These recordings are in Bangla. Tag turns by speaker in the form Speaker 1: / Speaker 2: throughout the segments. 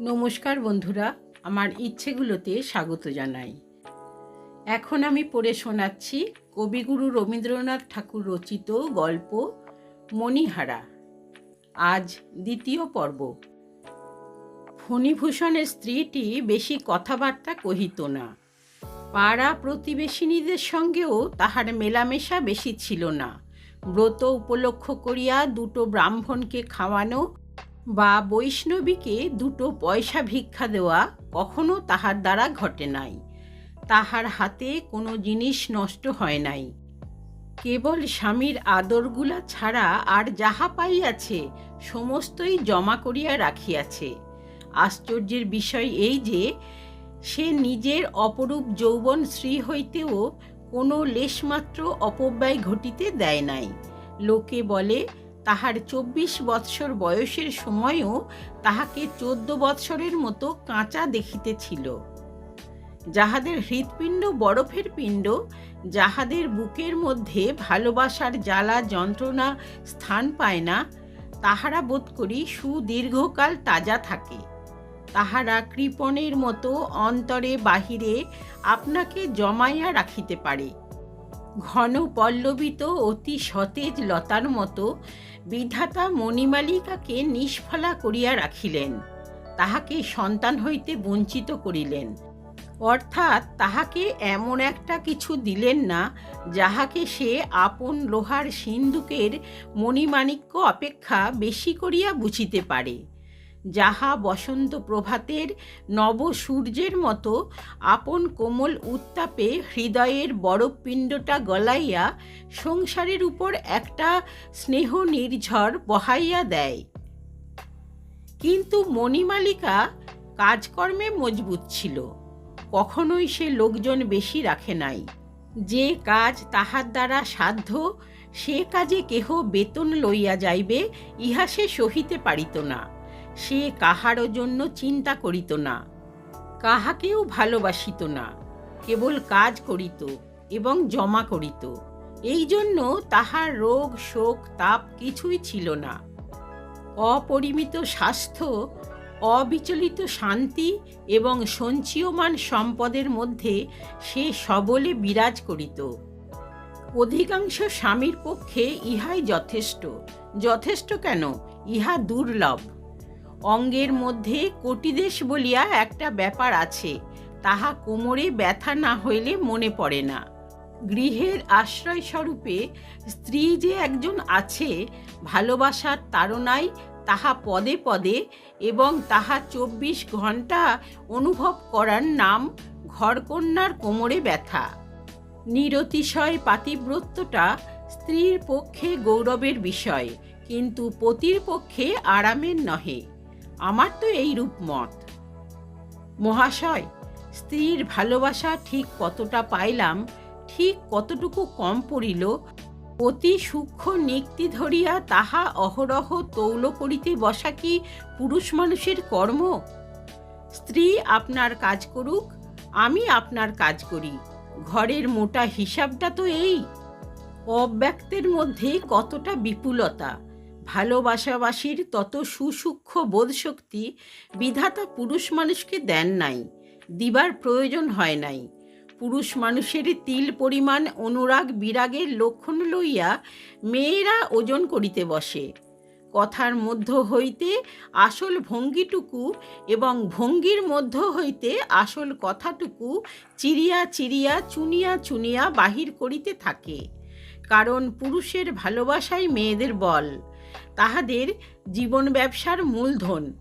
Speaker 1: নমস্কার বন্ধুরা, আমার ইচ্ছেগুলোতে স্বাগত জানাই। এখন আমি পড়ে শোনাচ্ছি কবিগুরু রবীন্দ্রনাথ ঠাকুর রচিত গল্প মণিহারা। আজ দ্বিতীয় পর্ব। ফণিভূষণের স্ত্রীটি বেশি কথাবার্তা কহিত না। পাড়া প্রতিবেশিনীদের সঙ্গেও তাহার মেলামেশা বেশি ছিল না। ব্রত উপলক্ষ করিয়া দুটো ব্রাহ্মণকে খাওয়ানো বা বৈষ্ণবীকে দুটো পয়সা ভিক্ষা দেওয়া কখনো তাহার দ্বারা ঘটে নাই। তাহার হাতে কোনো জিনিস নষ্ট হয় নাই। কেবল স্বামীর আদরগুলা ছাড়া আর যাহা পাইয়াছে, সমস্তই জমা করিয়া রাখিয়াছে। আশ্চর্যের বিষয় এই যে, সে নিজের অপরূপ যৌবন শ্রী হইতেও কোনো লেশমাত্র অপব্যয় ঘটিতে দেয় নাই। লোকে বলে তাহার চব্বিশ বৎসর বয়সের সময়ও তাহাকে চোদ্দ বৎসরের মতো কাঁচা দেখিতেছিল। যাহাদের হৃৎপিণ্ড বরফের পিণ্ড, যাহাদের বুকের মধ্যে ভালোবাসার জ্বালা, যন্ত্রণা স্থান পায় না, তাহারা বোধ করি সুদীর্ঘকাল তাজা থাকে। তাহারা কৃপণের মতো অন্তরে বাহিরে আপনাকে জমাইয়া রাখিতে পারে। ঘন পল্লবিত, অতি সতেজ লতার মতো বিধাতা মণিমালিকাকে নিষ্ফলা করিয়া রাখিলেন। তাহাকে সন্তান হইতে বঞ্চিত করিলেন। অর্থাৎ তাহাকে এমন একটা কিছু দিলেন না, যাহাকে সে আপন লোহার সিন্ধুকের মণিমাণিক্য অপেক্ষা বেশি করিয়া বুঝিতে পারে। যাহা বসন্ত প্রভাতের নব সূর্যের মতো আপন কোমল উত্তাপে হৃদয়ের বড় পিণ্ডটা গলাইয়া সংসারের উপর একটা স্নেহ নির্ঝর বহাইয়া দেয়। কিন্তু মণিমালিকা কাজকর্মে মজবুত ছিল। কখনোই সে লোকজন বেশি রাখে নাই। যে কাজ তাহার দ্বারা সাধ্য, সে কাজে কেহ বেতন লইয়া যাইবে, ইহা সে সহিতে পারিত না। সে কাহারও জন্য চিন্তা করিত না, কাহাকেও ভালোবাসিত না, কেবল কাজ করিত এবং জমা করিত। এই জন্য তাহার রোগ, শোক, তাপ কিছুই ছিল না। অপরিমিত স্বাস্থ্য, অবিচলিত শান্তি এবং সঞ্চীয়মান সম্পদের মধ্যে সে সবলে বিরাজ করিত। অধিকাংশ স্বামীর পক্ষে ইহাই যথেষ্ট। যথেষ্ট কেন? ইহা দুর্লভ। অঙ্গের মধ্যে কোটিদেশ বলিয়া একটা ব্যাপার আছে, তাহা কোমরে ব্যথা না হইলে মনে পড়ে না। গৃহের আশ্রয়স্বরূপে স্ত্রী যে একজন আছে, ভালোবাসার তাড়নায় তাহা পদে পদে এবং তাহা চব্বিশ ঘণ্টা অনুভব করার নাম ঘরকন্যার কোমরে ব্যথা। নিরতিশয় পাতিব্রত্যটা স্ত্রীর পক্ষে গৌরবের বিষয়, কিন্তু পতির পক্ষে আরামের নহে। আমার তো এই রূপ মত। মহাশয়, স্ত্রীর ভালোবাসা ঠিক কতটা পাইলাম, ঠিক কতটুকু কম পড়িল, অতি সূক্ষ্ম নিক্তি ধরিয়া তাহা অহরহ তৌল করিতে বসা কি পুরুষ মানুষের কর্ম? স্ত্রী আপনার কাজ করুক, আমি আপনার কাজ করি। ঘরের মোটা হিসাবটা তো এই। অব্যক্তের মধ্যে কতটা বিপুলতা। ভালোবাসাবাসীর তত সুসূক্ষ্ম বোধশক্তি বিধাতা পুরুষ মানুষকে দেন নাই, দিবার প্রয়োজন হয় নাই। পুরুষ মানুষের তিল পরিমাণ, অনুরাগ বিরাগের লক্ষণ লইয়া মেয়েরা ওজন করিতে বসে। কথার মধ্য হইতে আসল ভঙ্গিটুকু এবং ভঙ্গির মধ্য হইতে আসল কথাটুকু চিরিয়া চিরিয়া, চুনিয়া চুনিয়া বাহির করিতে থাকে। কারণ পুরুষের ভালোবাসাই মেয়েদের বল। তাহাদের জীবন ব্যবসার মূলধন।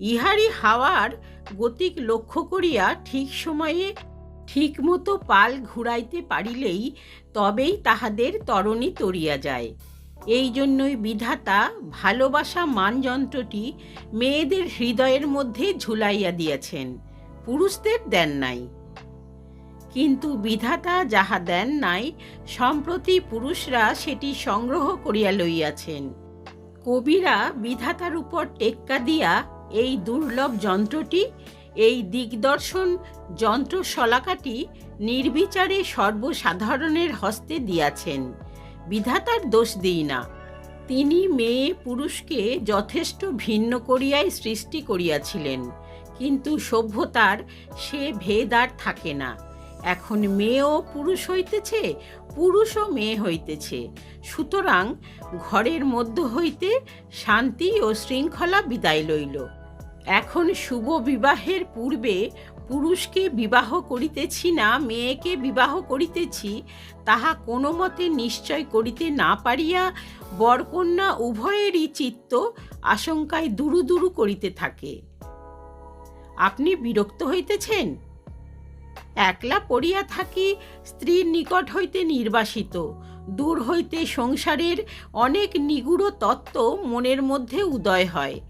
Speaker 1: ইহারি হাওয়ার গতিক লক্ষ্য করিয়া ঠিক সময়ে ঠিকমতো পাল ঘুরাইতে পারিলেই তবেই তাহাদের তরণী তরিয়া যায়। এই জন্যই বিধাতা ভালোবাসা মানযন্ত্রটি মেয়েদের হৃদয়ের মধ্যে ঝুলাইয়া দিয়েছেন। পুরুষদের দেন নাই। কিন্তু বিধাতা যাহা দেন নাই, সম্প্রতি পুরুষরা সেটি সংগ্রহ করিয়া লইয়াছেন। কবিরা বিধাতার উপর টেক্কা দিয়া এই দুর্লভ যন্ত্রটি, এই দিগদর্শন যন্ত্র শলাকাটি নির্বিচারে সর্বসাধারণের হস্তে দিয়াছেন। বিধাতার দোষ দিই না। তিনি মেয়ে পুরুষকে যথেষ্ট ভিন্ন করিয়াই সৃষ্টি করিয়াছিলেন, কিন্তু সভ্যতার সে ভেদ আর থাকে না। এখন মেয়েও পুরুষ হইতেছে, পুরুষও মেয়ে হইতেছে। সুতরাং ঘরের মধ্য হইতে শান্তি ও শৃঙ্খলা বিদায় লইল। এখন শুভ বিবাহের পূর্বে পুরুষকে বিবাহ করিতেছি না, মেয়েকে বিবাহ করিতেছি, তাহা কোনো মতে নিশ্চয় করিতে না পারিয়া বরকন্যা উভয়েরই চিত্ত আশঙ্কায় দুরু দুরু করিতে থাকে। আপনি বিরক্ত হইতেছেন? একলা পড়িয়া থাকি স্ত্রীর নিকট হইতে নির্বাসিত। দূর হইতে সংসারের অনেক নিগুড় তত্ত্ব মনের মধ্যে উদয় হয়।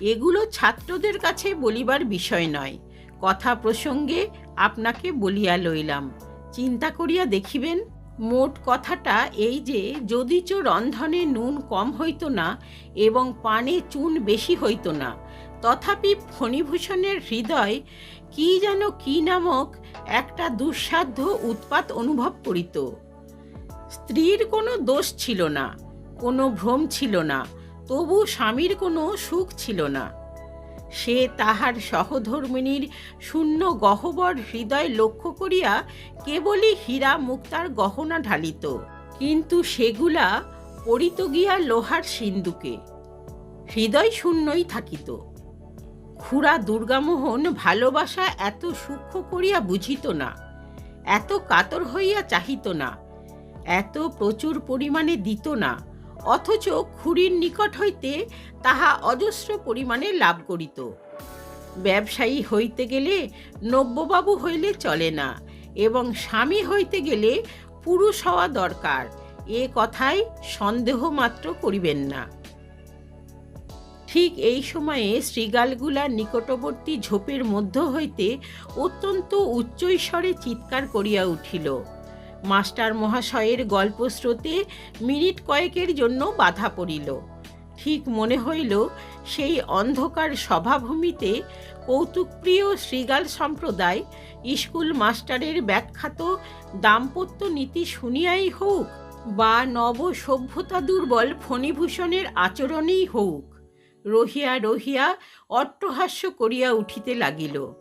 Speaker 1: এগুলো ছাত্রদের কাছে বলিবার বিষয় নয়। কথা প্রসঙ্গে আপনাকে বলিয়া লইলাম। চিন্তা করিয়া দেখিবেন, মোট কথাটা এই যে যদি যদিচ রন্ধনে নুন কম হইত না এবং পানে চুন বেশি হইত না, তথাপি ফণিভূষণের হৃদয় কি যেন কি নামক একটা দুঃসাধ্য উৎপাত অনুভব করিত। স্ত্রীর কোনো দোষ ছিল না, কোনো ভ্রম ছিল না, তবু স্বামীর কোনো সুখ ছিল না। সে তাহার সহধর্মিনীর শূন্য গহ্বর হৃদয় লক্ষ্য করিয়া কেবলই হীরা মুক্তার গহনা ঢালিত, কিন্তু সেগুলা পড়িত গিয়া লোহার সিন্দুকে। হৃদয় শূন্যই থাকিত। খুড়া দুর্গামোহন ভালোবাসা এত সূক্ষ্ম করিয়া বুঝিত না, এত কাতর হইয়া চাহিত না, এত প্রচুর পরিমাণে দিত না, অথচ খুড়ির নিকট হইতে তাহা অজস্র পরিমাণে লাভ করিত। ব্যবসায়ী হইতে গেলে নব্যবাবু হইলে চলে না, এবং স্বামী হইতে গেলে পুরুষ হওয়া দরকার, এ কথাই সন্দেহ মাত্র করিবেন না। ঠিক এই সময়ে শ্রীগালগুলা নিকটবর্তী ঝোপের মধ্য হইতে অত্যন্ত উচ্চৈস্বরে চিৎকার করিয়া উঠিল। মাস্টার মহাশয়ের গল্প স্রোতে মিনিট কয়েকের জন্য বাধা পড়িল। ঠিক মনে হইল সেই অন্ধকার সভাভূমিতে কৌতুকপ্রিয় শ্রীগাল সম্প্রদায় স্কুল মাস্টারের ব্যাখ্যাত দাম্পত্য নীতি শুনিয়াই হোক বা নব সভ্যতা দুর্বল ফণিভূষণের আচরণেই হোক। রহিয়া রহিয়া অট্টহাস্য করিয়া উঠিতে লাগিল।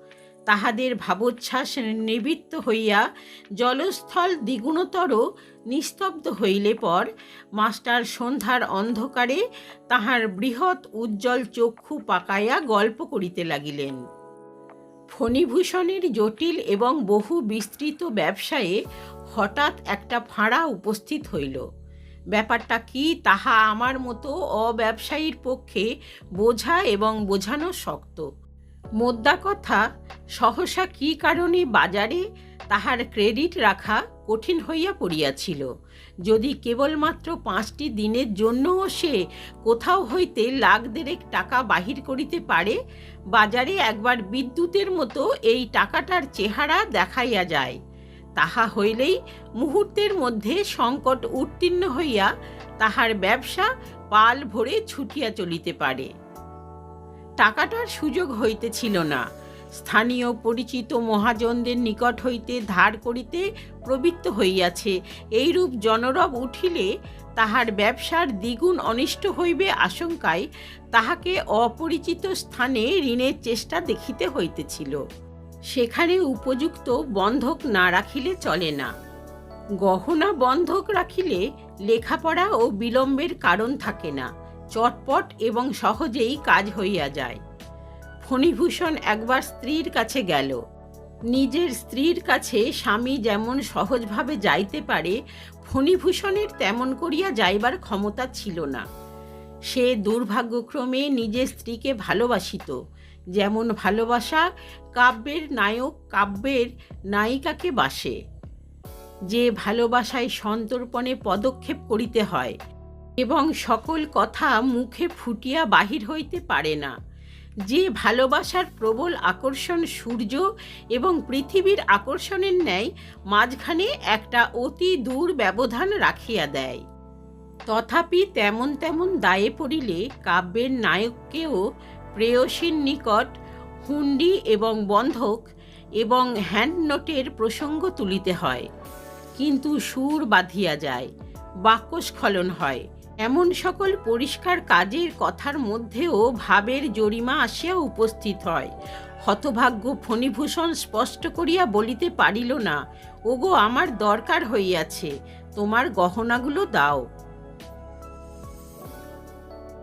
Speaker 1: তাহাদের ভাবোচ্ছ্বাস নিবৃত্ত হইয়া জলস্থল দ্বিগুণতর নিস্তব্ধ হইলে পর মাস্টার সন্ধ্যার অন্ধকারে তাহার বৃহৎ উজ্জ্বল চক্ষু পাকাইয়া গল্প করিতে লাগিলেন। ফণিভূষণের জটিল এবং বহু বিস্তৃত ব্যবসায়ে হঠাৎ একটা ফাঁড়া উপস্থিত হইল। ব্যাপারটা কি তাহা আমার মতো অব্যবসায়ীর পক্ষে বোঝা এবং বোঝানো শক্ত। মোদ্দা কথা, সহসা কি কারণে বাজারে তাহার ক্রেডিট রাখা কঠিন হইয়া পড়িয়াছিল। যদি কেবলমাত্র পাঁচটি দিনের জন্যও সে কোথাও হইতে লাখ দেড়েক টাকা বাহির করিতে পারে, বাজারে একবার বিদ্যুতের মতো এই টাকাটার চেহারা দেখাইয়া যায়। তাহা হইলেই মুহূর্তের মধ্যে সংকট উত্তীর্ণ হইয়া তাহার ব্যবসা পাল ভরে ছুটিয়া চলিতে পারে। টাকাটার সুযোগ হইতেছিল না। স্থানীয় পরিচিত মহাজনদের নিকট হইতে ধার করিতে প্রবৃত্ত হইয়াছে। এইরূপ জনরব উঠিলে তাহার ব্যবসার দ্বিগুণ অনিষ্ট হইবে আশঙ্কায় তাহাকে অপরিচিত স্থানে ঋণের চেষ্টা দেখিতে হইতেছিল। সেখানে উপযুক্ত বন্ধক না রাখিলে চলে না। গহনা বন্ধক রাখিলে লেখাপড়া ও বিলম্বের কারণ থাকে না, চটপট এবং সহজেই কাজ হইয়া যায়। ফণিভূষণ একবার স্ত্রীর কাছে গেল। নিজের স্ত্রীর কাছে স্বামী যেমন সহজভাবে যাইতে পারে, ফণিভূষণের তেমন করিয়া যাইবার ক্ষমতা ছিল না। সে দুর্ভাগ্যক্রমে নিজের স্ত্রীকে ভালোবাসিত। যেমন ভালোবাসা কাব্যের নায়ক, কাব্যের নায়িকাকে বাসে। যে ভালোবাসায় সন্তর্পণে পদক্ষেপ করিতে হয় এবং সকল কথা মুখে ফুটিয়া বাহির হইতে পারে না। যে ভালোবাসার প্রবল আকর্ষণ সূর্য এবং পৃথিবীর আকর্ষণের ন্যায় মাঝখানে একটা অতি দূর ব্যবধান রাখিয়া দেয়। তথাপি তেমন তেমন দায়ে পড়িলে কাব্যের নায়ককেও প্রেয়সীর নিকট হুন্ডি এবং বন্ধক এবং হ্যান্ড নোটের প্রসঙ্গ তুলিতে হয়। কিন্তু সুর বাঁধিয়া যায়, বাক্যস্খলন হয়। এমন সকল পরিষ্কার কাজের কথার মধ্যেও ভাবের জরিমা আসিয়া উপস্থিত হয়। হতভাগ্য ফণিভূষণ স্পষ্ট করিয়া বলিতে পারিল না, ওগো, আমার দরকার হইয়াছে, তোমার গহনাগুলো দাও।